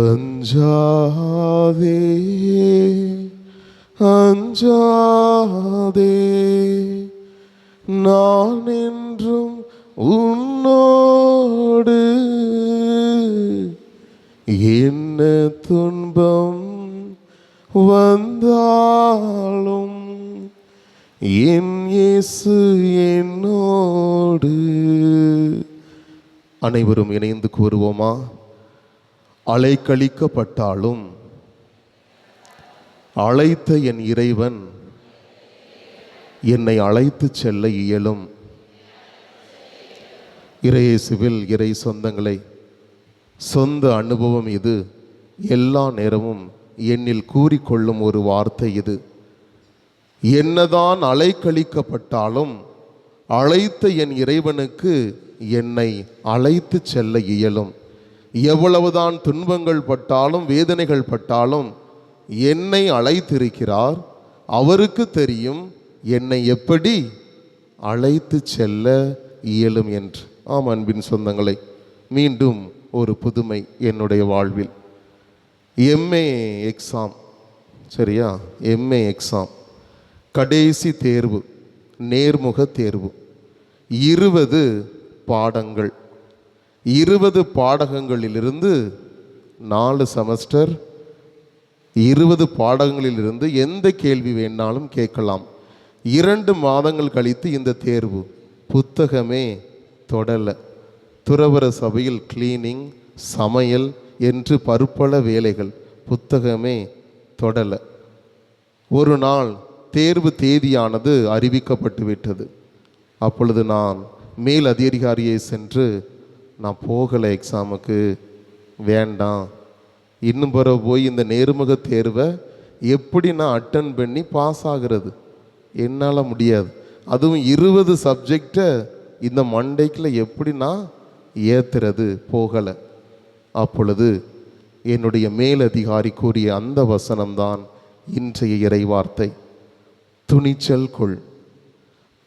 அஞ்சாதே அஞ்சாதே நான் என்றும் உன்னோடு என்ன துன்பம் வந்தாலும் என் இயேசு என்னோடு அனைவரும் இணைந்து கூறுவோமா அலைக்கழிக்கப்பட்டாலும் அழைத்த என் இறைவன் என்னை அழைத்து செல்ல இயலும். இறையேசுவில் இறை சொந்தங்களை சொந்த அனுபவம் இது. எல்லா நேரமும் என்னில் கூறிக்கொள்ளும் ஒரு வார்த்தை இது. என்னதான் அலைக்கழிக்கப்பட்டாலும் அழைத்த என் இறைவனுக்கு என்னை அழைத்து செல்ல இயலும். எவ்வளவுதான் துன்பங்கள் பட்டாலும் வேதனைகள் பட்டாலும் என்னை அழைத்திருக்கிறார். அவருக்கு தெரியும் என்னை எப்படி அழைத்து செல்ல இயலும் என்று. ஆம் அன்பின் சொந்தங்களை மீண்டும் ஒரு புதுமை என்னுடைய வாழ்வில். எம்ஏ எக்ஸாம் சரியா? எம்ஏ எக்ஸாம் கடைசி தேர்வு நேர்முக தேர்வு. இருபது பாடங்கள். இருபது பாடகங்களிலிருந்து நாலு செமஸ்டர் இருபது பாடகங்களிலிருந்து எந்த கேள்வி வேணாலும் கேட்கலாம். இரண்டு மாதங்கள் கழித்து இந்த தேர்வு. புத்தகமே தொடலை. துறவர சபையில் கிளீனிங் சமையல் என்று பருப்பல வேலைகள் புத்தகமே தொடலை. ஒரு நாள் தேர்வு தேதியானது அறிவிக்கப்பட்டு விட்டது. அப்பொழுது நான் மேல் அதிகாரியை சென்று நான் போகலை எக்ஸாமுக்கு வேண்டாம். இன்னும் பிற போய் இந்த நேர்முக தேர்வை எப்படி நான் அட்டன் பண்ணி பாஸ் ஆகிறது? என்னால் முடியாது. அதுவும் இருபது சப்ஜெக்டை இந்த மண்டைக்கில் எப்படி நான் ஏத்துறது? போகலை. அப்பொழுது என்னுடைய மேலதிகாரி கூறிய அந்த வசனம்தான் இன்றைய இறைவார்த்தை. துணிச்சல் கொள்.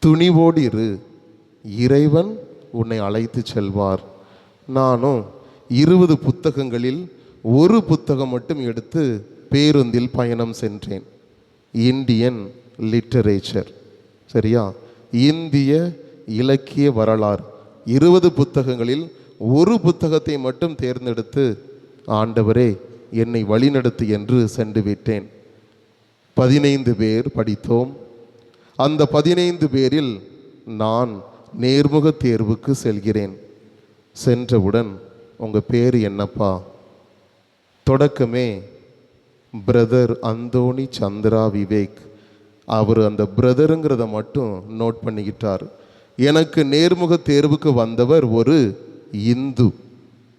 துணிவோடு இரு இறைவன் உன்னை அழைத்து செல்வார். நானும் இருபது புத்தகங்களில் ஒரு புத்தகம் மட்டும் எடுத்து பேருந்தில் பயணம் சென்றேன். Indian literature. சரியா? இந்திய இலக்கிய வரலாறு. இருபது புத்தகங்களில் ஒரு புத்தகத்தை மட்டும் தேர்ந்தெடுத்து ஆண்டவரே என்னை வழிநடத்து என்று சென்று விட்டேன். பதினைந்து பேர் படித்தோம். அந்த பதினைந்து பேரில் நான் நேர்முக தேர்வுக்கு செல்கிறேன். சென்றவுடன் உங்கள் பேர் என்னப்பா? தொடக்கமே பிரதர் அந்தோணி சந்திரா விவேக். அவர் அந்த பிரதருங்கிறத மட்டும் நோட் பண்ணிக்கிட்டார். எனக்கு நேர்முக தேர்வுக்கு வந்தவர் ஒரு இந்து.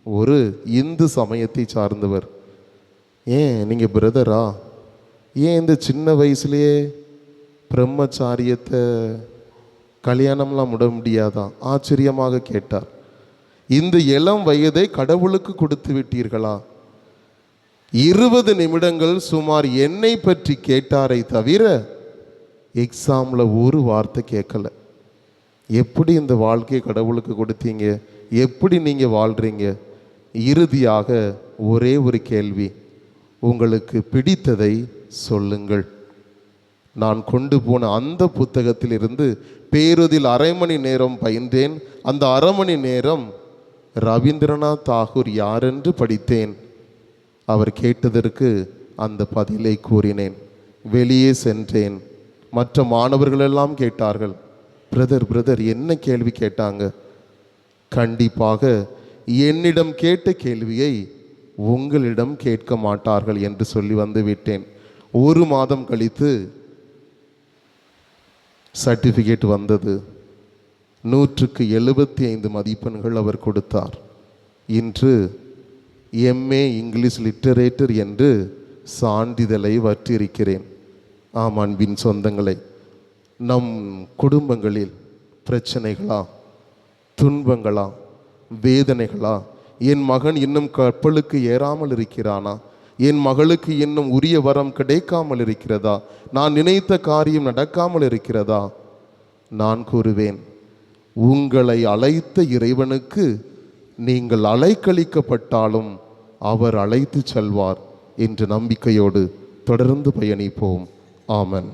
ஒரு இந்து சமயத்தை சார்ந்தவர். ஏன் நீங்கள் பிரதரா ஏன் இந்த சின்ன வயசுலேயே பிரம்மச்சாரியத்தை கல்யாணம்லாம் முட முடியாதா? ஆச்சரியமாக கேட்டார். இந்த இளம் வயதை கடவுளுக்கு கொடுத்து விட்டீர்களா? இருபது நிமிடங்கள் சுமார் என்னை பற்றி கேட்டாரை தவிர எக்ஸாமில் ஒரு வார்த்தை கேட்கல. எப்படி இந்த வாழ்க்கையை கடவுளுக்கு கொடுத்தீங்க? எப்படி நீங்கள் வாழ்கிறீங்க இறுதியாக ஒரே ஒரு கேள்வி உங்களுக்கு பிடித்ததை சொல்லுங்கள். நான் கொண்டு போன அந்த புத்தகத்திலிருந்து பேருதில் அரை மணி நேரம் பயின்றேன் அந்த அரை மணி நேரம் ரவீந்திரநாத் தாகூர் யாரென்று படித்தேன்? அவர் கேட்டதற்கு அந்த பதிலை கூறினேன். வெளியே சென்றேன். மற்ற மாணவர்களெல்லாம் கேட்டார்கள். பிரதர் பிரதர் என்ன கேள்வி கேட்டாங்க? கண்டிப்பாக என்னிடம் கேட்ட கேள்வியை உங்களிடம் கேட்க மாட்டார்கள் என்று சொல்லி வந்து விட்டேன். ஒரு மாதம் கழித்து சர்டிஃபிகேட் வந்தது. நூற்றுக்கு எழுபத்தி ஐந்து மதிப்பெண்கள் அவர் கொடுத்தார். இன்று எம்ஏ இங்கிலீஷ் லிட்டரேட்டர் என்று சான்றிதழை வற்றிருக்கிறேன். ஆம் அன்பின் சொந்தங்களை நம் குடும்பங்களில் பிரச்சனைகளா துன்பங்களா வேதனைகளா என் மகன் இன்னும் கப்பலுக்கு ஏறாமல் இருக்கிறானா என் மகளுக்கு இன்னும் உரிய வரம் கிடைக்காமல் இருக்கிறதா நான் நினைத்த காரியம் நடக்காமல் இருக்கிறதா நான் கூறுவேன். உங்களை அழைத்த இறைவனுக்கு நீங்கள் அலைக்கழிக்கப்பட்டாலும் அவர் அழைத்து செல்வார் என்ற நம்பிக்கையோடு தொடர்ந்து பயணிப்போம். ஆமன்.